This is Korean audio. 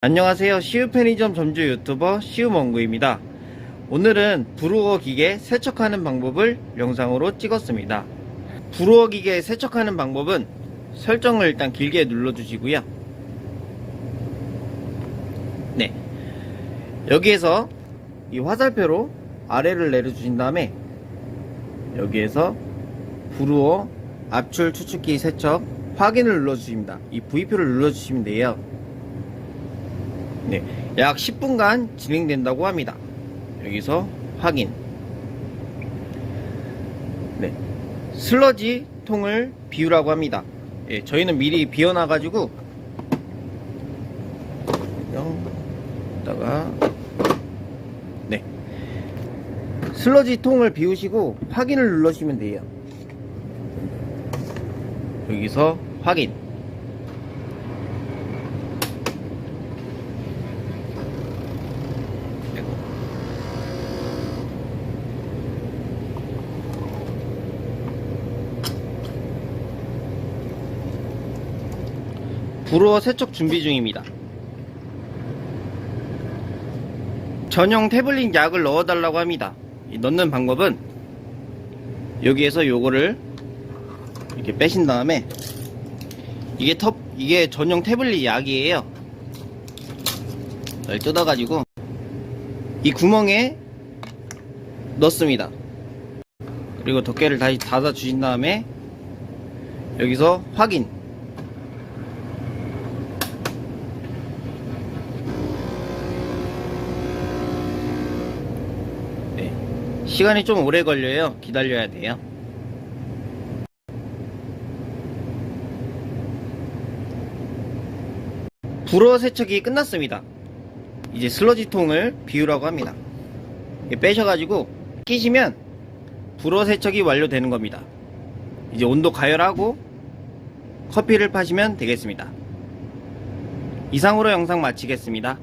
안녕하세요. 시우 편의점 점주 유튜버 시우멍구입니다. 오늘은 브루어 기계 세척하는 방법을 영상으로 찍었습니다. 브루어 기계 세척하는 방법은 설정을 일단 길게 눌러주시고요. 네. 여기에서 이 화살표로 아래를 내려주신 다음에 여기에서 브루어 압출 추측기 세척 확인을 눌러주십니다. 이 V표를 눌러주시면 돼요. 네, 약 10분간 진행된다고 합니다. 여기서 확인. 네, 슬러지 통을 비우라고 합니다. 예, 저희는 미리 비워놔가지고 여기다가 네, 슬러지 통을 비우시고 확인을 눌러주시면 돼요. 여기서 확인. 불어 세척 준비 중입니다. 전용 태블릿 약을 넣어달라고 합니다. 이 넣는 방법은 여기에서 요거를 이렇게 빼신 다음에 이게 텁 이게 전용 태블릿 약이에요. 이걸 뜯어가지고 이 구멍에 넣습니다. 그리고 덮개를 다시 닫아 주신 다음에 여기서 확인 네. 시간이 좀 오래 걸려요. 기다려야 돼요. 불어 세척이 끝났습니다. 이제 슬러지 통을 비우라고 합니다. 빼셔가지고 끼시면 불어 세척이 완료되는 겁니다. 이제 온도 가열하고 커피를 파시면 되겠습니다. 이상으로 영상 마치겠습니다.